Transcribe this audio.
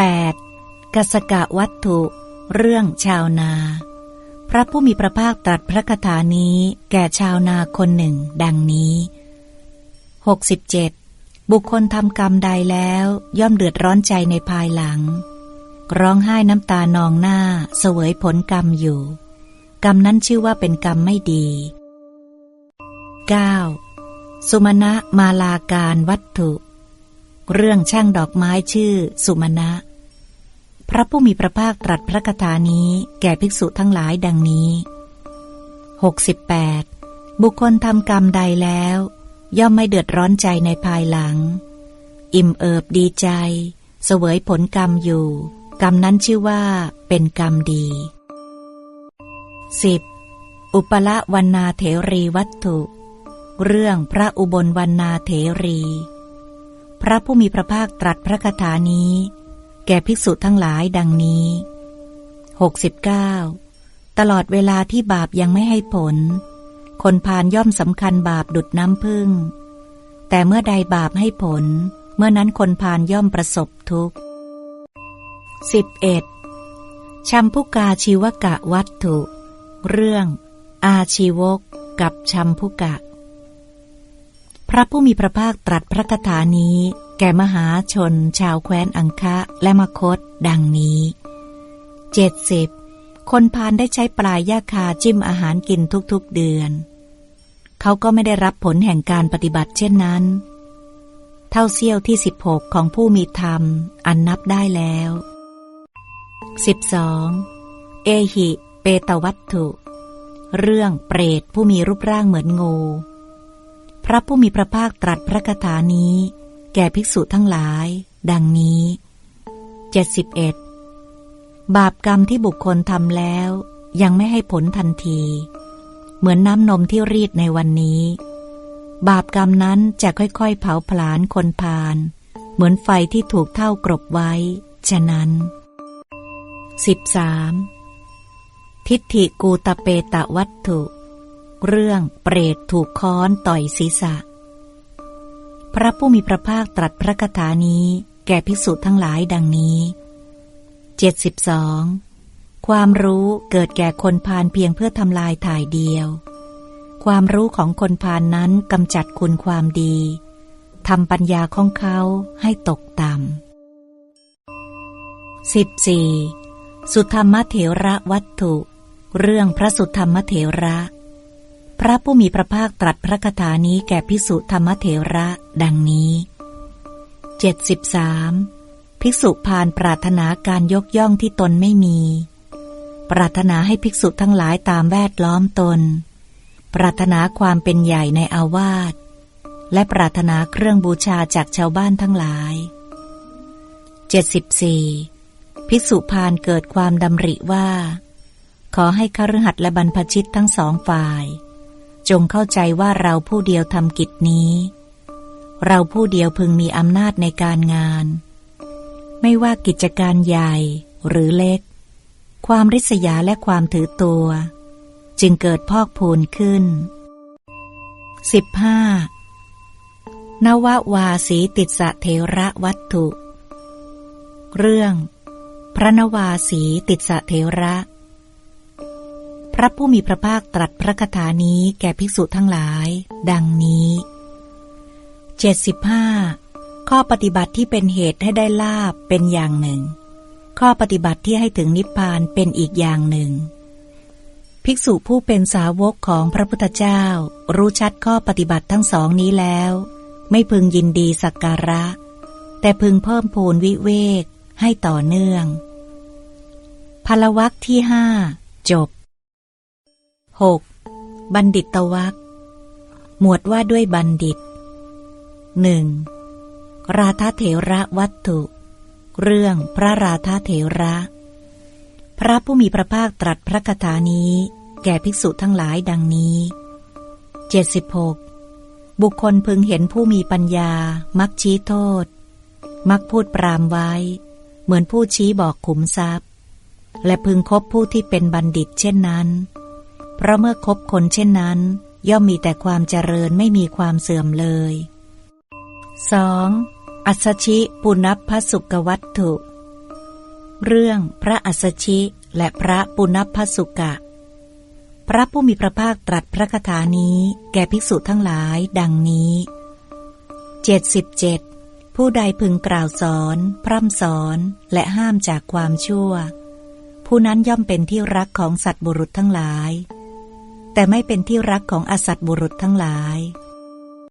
8. กสกะวัตถุ เรื่องชาวนา พระผู้มีพระภาคตรัสพระคาถานี้แก่ชาวนาคนหนึ่ง ดังนี้ 67. บุคคลทำกรรมใดแล้วย่อมเดือดร้อนใจในภายหลัง ร้องไห้น้ำตานองหน้าเสวยผลกรรมอยู่ กรรมนั้นชื่อว่าเป็นกรรมไม่ดี 9. สุมาณะมาลาการวัตถุ เรื่องช่างดอกไม้ชื่อสุมาณะ พระผู้มีพระภาคตรัสพระคาถานี้แก่ภิกษุทั้งหลายดังนี้ 68. บุคคลทำกรรมใดแล้ว ย่อมไม่เดือดร้อนใจในภายหลัง อิ่มเอิบดีใจ เสวยผลกรรมอยู่ กรรมนั้นชื่อว่าเป็นกรรมดี 10. อุปละวันนาเถรีวัตถุ เรื่องพระอุบลวันนาเถรี พระผู้มีพระภาคตรัสพระคาถานี้ แก่ภิกษุทั้งหลายดังนี้ 69. ตลอดเวลาที่บาปยังไม่ให้ผล คนพาลย่อมสำคัญบาปดุดน้ำพึ่ง แต่เมื่อใดบาปให้ผล เมื่อนั้นคนพาลย่อมประสบทุกข์ 11. ชัมพุกาชีวกะวัตถุ เรื่อง อาชีวกกับชัมพุกะ พระผู้มีพระภาคตรัสพระคาถานี้ แก่มหาชนชาวแคว้นอังคะและมคตดังนี้เจ็ดสิบคนพานได้ใช้ปลายยาคาจิ้มอาหารกินทุกๆเดือน เขาก็ไม่ได้รับผลแห่งการปฏิบัติเช่นนั้น เท่าเสี้ยวที่สิบหกของผู้มีธรรม อันนับได้แล้วสิบสองเอหิ เปตวัตถุ เรื่องเปรตผู้มีรูปร่างเหมือนงู พระผู้มีพระภาคตรัสพระคาถานี้ แก่ภิกษุทั้งหลาย ดังนี้เจ็ดสิบเอ็ดบาปกรรมที่บุคคลทำแล้ว ยังไม่ให้ผลทันที เหมือนน้ำนมที่รีดในวันนี้ บาปกรรมนั้นจะค่อยๆ เผาผลาญคนพาลเหมือนไฟที่ถูกเท่ากรบไว้ ฉะนั้น 13. ทิฏฐิกูตะเปตะวัตถุ เรื่องเปรตถูกค้อนต่อยศีรษะ พระผู้มีพระภาคตรัสพระคาถานี้แก่ภิกษุทั้งหลายดังนี้ 72. ความรู้เกิดแก่คนพาลเพียงเพื่อทำลายถ่ายเดียว ความรู้ของคนพาลนนั้นกำจัดคุณความดีทำปัญญาของเขาให้ตกต่ำ 14. สุธรรมเถระวัตถุ เรื่องพระสุธรรมเถระ พระผู้มีพระภาคตรัสพระคาถานี้แก่พิสุธรรมเถระดังนี้ 73. ภิกษุพานปรารถนาการยกย่องที่ตนไม่มี ปรารถนาให้ภิกษุทั้งหลายตามแวดล้อมตน ปรารถนาความเป็นใหญ่ในอาวาส และปรารถนาเครื่องบูชาจากชาวบ้านทั้งหลาย 74. ภิกษุพานเกิดความดำริว่า ขอให้คฤหัสถ์และบรรพชิตทั้งสองฝ่าย จงเข้าใจว่าเราผู้เดียวทำกิจนี้ เราผู้เดียวพึงมีอำนาจในการงาน ไม่ว่ากิจการใหญ่หรือเล็ก ความริษยาและความถือตัว จึงเกิดพอกพูนขึ้น 15. นววาสีติสะเทระวัตถุ เรื่อง พระนวาสีติสะเทระ ระผู้มีพระภาคตรัสพระคาถานี้แก่ภิกษุทั้งหลาย ดังนี้ 75. ข้อปฏิบัติที่เป็นเหตุให้ได้ลาบเป็นอย่างหนึ่ง ข้อปฏิบัติที่ให้ถึงนิพพานเป็นอีกอย่างหนึ่ง ภิกษุผู้เป็นสาวกของพระพุทธเจ้า รู้ชัดข้อปฏิบัติทั้งสองนี้แล้ว ไม่พึงยินดีสักการะ แต่พึงเพิ่มพูนวิเวกให้ต่อเนื่องพลวักที่ห้าจบ 6. บัณฑิตวักหมวดว่าด้วยบัณฑิตหนึ่งราธาเถระวัตถุ เรื่องพระราธาเถระ พระผู้มีพระภาคตรัสพระคาถานี้ แก่ภิกษุทั้งหลายดังนี้ 76. บุคคลพึงเห็นผู้มีปัญญา มักชี้โทษ มักพูดปรามไว้ เหมือนผู้ชี้บอกขุมทรัพย์ และพึงคบผู้ที่เป็นบัณฑิตเช่นนั้น เพราะเมื่อคบคนเช่นนั้น ย่อมมีแต่ความเจริญไม่มีความเสื่อมเลย 2. อัศชิปุณพสุกวัตถุ เรื่องพระอัสสชิและพระปุณพสุกะ พระผู้มีพระภาคตรัสพระคาถานี้แก่ภิกษุทั้งหลายดังนี้เจ็ดสิบเจ็ดผู้ใดพึงกล่าวสอน พร่ำสอนและห้ามจากความชั่ว ผู้นั้นย่อมเป็นที่รักของสัตว์บุรุษทั้งหลาย แต่ไม่เป็นที่รักของอสัตว์บุรุษทั้งหลาย